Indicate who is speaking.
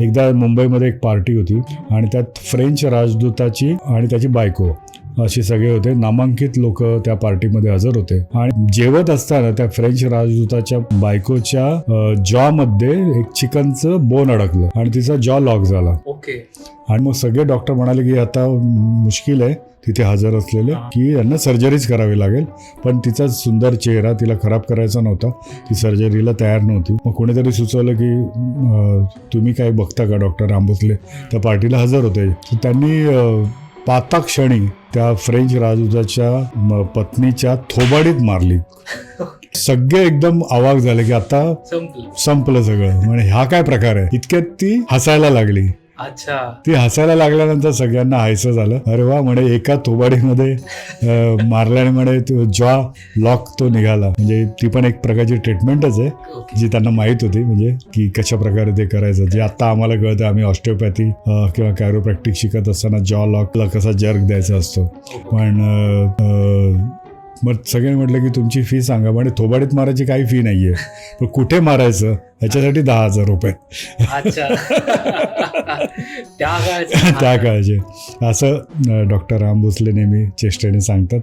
Speaker 1: एकदा मुंबईमध्ये एक पार्टी होती आणि त्यात फ्रेंच राजदूताची आणि त्याची बायको. असे सगळे होते. नामांकित लोक त्या पार्टीमध्ये हजर होते. आणि जेवत असताना त्या फ्रेंच राजदूताच्या बायकोच्या जॉ मध्ये एक चिकनचं बोन अडकलं आणि तिचा जॉ लॉक झाला.
Speaker 2: ओके.
Speaker 1: आणि मग सगळे डॉक्टर म्हणाले की आता मुश्किल आहे. तिथे हजर असलेले. की यांना सर्जरीच करावी लागेल. पण तिचा सुंदर चेहरा तिला खराब करायचा नव्हता. ती सर्जरीला तयार नव्हती. मग कोणीतरी सुचवलं की तुम्ही काय बघता का डॉक्टर आंबोसले त्या पार्टीला हजर होते. त्यांनी पाता क्षणी त्या फ्रेंच राजदूताच्या पत्नीच्या थोबाडीत मारली. सगळे एकदम अवाक झाले की आता
Speaker 2: संपलं.
Speaker 1: संपलं सगळं. म्हणजे हा काय प्रकार आहे? इतक्यात ती हसायला लागली.
Speaker 2: अच्छा.
Speaker 1: ती हसायला लागल्यानंतर सगळ्यांना हायचं झालं. अरे वा म्हणे एका थोबाडीमध्ये मारल्याने म्हणे तो जॉ लॉक तो निघाला. म्हणजे ती पण एक प्रकारची ट्रीटमेंटच आहे जी त्यांना माहीत होती. म्हणजे की कशा प्रकारे ते करायचं. जे आता आम्हाला कळतं आम्ही ऑस्टिओपॅथी किंवा कॅरोप्रॅक्टिक शिकत असताना जॉ लॉकला कसा जर्क द्यायचा असतो. पण मग सगळे म्हटलं की तुमची फी सांगा. म्हणजे थोबाडीत मारायची काही फी नाहीये. पण कुठे मारायचं? ह्याच्यासाठी दहा हजार रुपये. त्या काळचे. असं डॉक्टर राम भोसले नेहमी चेष्टेने सांगतात.